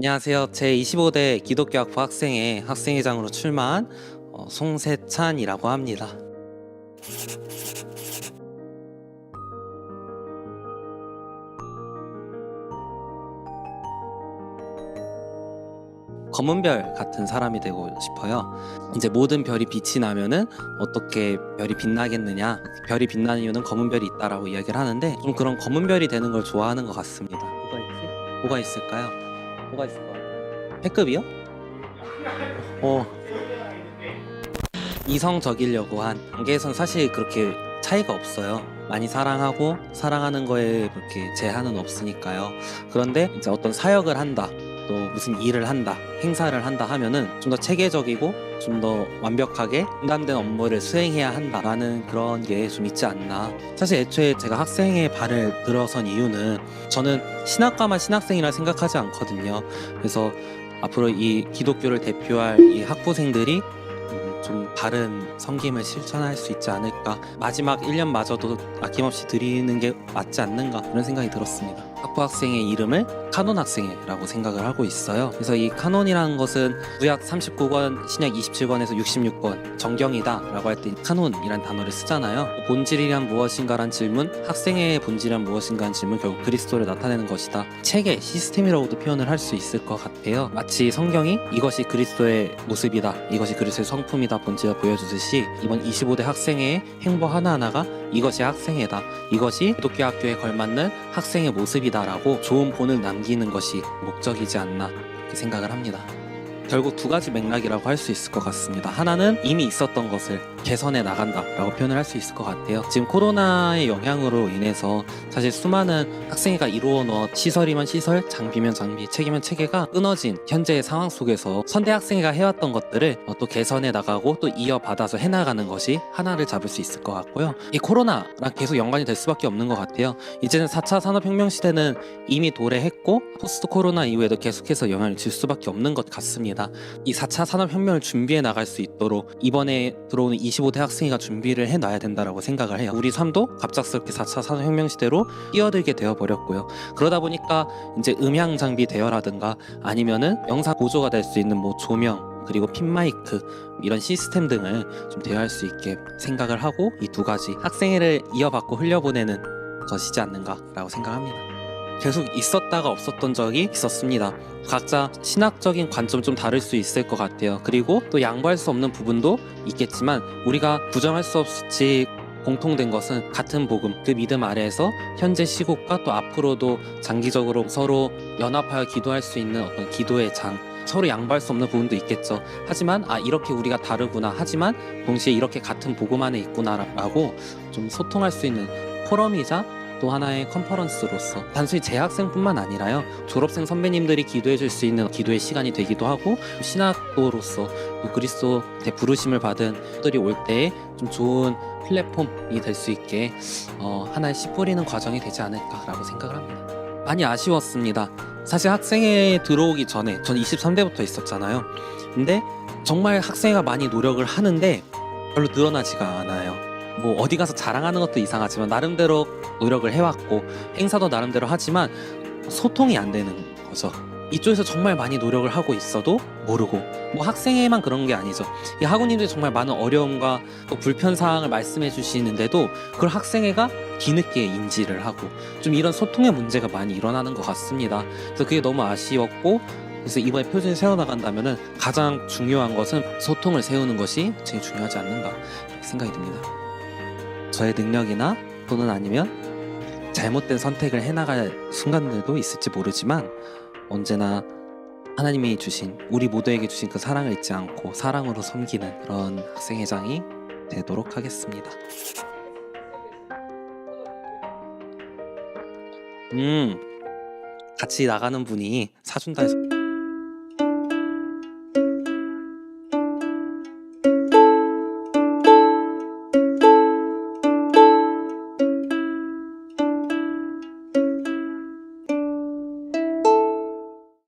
안녕하세요. 제25대 기독교학부 학생회 학생회장으로 출마한 어, 송세찬이라고 합니다. 검은 별 같은 사람이 되고 싶어요. 이제 모든 별이 빛이 나면은 어떻게 별이 빛나겠느냐? 별이 빛나는 이유는 검은 별이 있다라고 이야기를 하는데 좀 그런 검은 별이 되는 걸 좋아하는 것 같습니다. 뭐가 있지? 뭐가 있을까요? 뭐가 있을 것 같아요? 패급이요? 어. 이성적이려고 한 관계에선 사실 그렇게 차이가 없어요. 많이 사랑하고 사랑하는 거에 그렇게 제한은 없으니까요. 그런데 이제 어떤 사역을 한다. 또 무슨 일을 한다, 행사를 한다 하면은 좀 더 체계적이고 좀 더 완벽하게 분담된 업무를 수행해야 한다라는 그런 게 좀 있지 않나. 사실 애초에 제가 학생의 발을 들어선 이유는 저는 신학과만 신학생이라 생각하지 않거든요. 그래서 앞으로 이 기독교를 대표할 이 학부생들이 음, 좀 바른 섬김을 실천할 수 있지 않을까. 마지막 1년마저도 아낌없이 드리는 게 맞지 않는가 그런 생각이 들었습니다. 학부 학생의 이름을 카논 학생회라고 생각을 하고 있어요. 그래서 이 카논이라는 것은 구약 39권, 신약 27권에서 66권 정경이다라고 할 때 카논이란 단어를 쓰잖아요. 본질이란 무엇인가란 질문, 학생의 본질이란 무엇인가란 질문 결국 그리스도를 나타내는 것이다. 체계, 시스템이라고도 표현을 할 수 있을 것 같아요. 마치 성경이 이것이 그리스도의 모습이다, 이것이 그리스도의 성품이다 본질을 보여주듯이 이번 25대 학생회의 행보 하나하나가 이것이 학생회다, 이것이 기독교 학교에 걸맞는 학생의 모습이다라고 좋은 본을 남기는 것이 목적이지 않나 생각을 합니다. 결국 두 가지 맥락이라고 할 수 있을 것 같습니다. 하나는 이미 있었던 것을 개선해 나간다라고 표현을 할 수 있을 것 같아요. 지금 코로나의 영향으로 인해서 사실 수많은 학생회가 이루어 놓은 시설이면 시설, 장비면 장비, 체계면 체계가 끊어진 현재의 상황 속에서 선대 학생회가 해왔던 것들을 어, 또 개선해 나가고 또 이어받아서 해나가는 것이 하나를 잡을 수 있을 것 같고요. 이 코로나랑 계속 연관이 될 수밖에 없는 것 같아요. 이제는 4차 산업혁명 시대는 이미 도래했고 포스트 코로나 이후에도 계속해서 영향을 줄 수밖에 없는 것 같습니다. 이 4차 산업혁명을 준비해 나갈 수 있도록 이번에 들어오는 25대 학생회가 준비를 해놔야 된다라고 생각을 해요. 우리 삶도 갑작스럽게 4차 산업혁명 시대로 뛰어들게 되어 버렸고요. 그러다 보니까 이제 음향 장비 대여라든가 아니면은 영상 보조가 될 수 있는 뭐 조명 그리고 핀 마이크 이런 시스템 등을 좀 대여할 수 있게 생각을 하고 이 두 가지 학생회를 이어받고 흘려보내는 것이지 않는가라고 생각합니다. 계속 있었다가 없었던 적이 있었습니다. 각자 신학적인 관점 좀 다를 수 있을 것 같아요. 그리고 또 양보할 수 없는 부분도 있겠지만 우리가 부정할 수 없이 공통된 것은 같은 복음, 그 믿음 아래에서 현재 시국과 또 앞으로도 장기적으로 서로 연합하여 기도할 수 있는 어떤 기도의 장, 서로 양보할 수 없는 부분도 있겠죠. 하지만 아 이렇게 우리가 다르구나. 하지만 동시에 이렇게 같은 복음 안에 있구나라고 좀 소통할 수 있는 포럼이자 또 하나의 컨퍼런스로서 단순히 재학생뿐만 아니라요 졸업생 선배님들이 기도해 줄 수 있는 기도의 시간이 되기도 하고 신학도로서 또 그리스도 대 부르심을 받은 들이 올 때에 좀 좋은 플랫폼이 될 수 있게 어, 하나의 씨 뿌리는 과정이 되지 않을까라고 생각을 합니다. 많이 아쉬웠습니다. 사실 학생회에 들어오기 전에 전 23대부터 있었잖아요. 근데 정말 학생회가 많이 노력을 하는데 별로 늘어나지가 않아요. 뭐 어디 가서 자랑하는 것도 이상하지만 나름대로 노력을 해왔고 행사도 나름대로 하지만 소통이 안 되는 거죠. 이쪽에서 정말 많이 노력을 하고 있어도 모르고 뭐 학생회만 그런 게 아니죠. 이 학우님들이 정말 많은 어려움과 또 불편 사항을 말씀해 주시는데도 그걸 학생회가 뒤늦게 인지를 하고 좀 이런 소통의 문제가 많이 일어나는 것 같습니다. 그래서 그게 너무 아쉬웠고 그래서 이번에 표준을 세워나간다면은 가장 중요한 것은 소통을 세우는 것이 제일 중요하지 않는가 생각이 듭니다. 저의 능력이나 또는 아니면 잘못된 선택을 해나갈 순간들도 있을지 모르지만 언제나 하나님이 주신 우리 모두에게 주신 그 사랑을 잊지 않고 사랑으로 섬기는 그런 학생회장이 되도록 하겠습니다. 음, 같이 나가는 분이 사준다 해서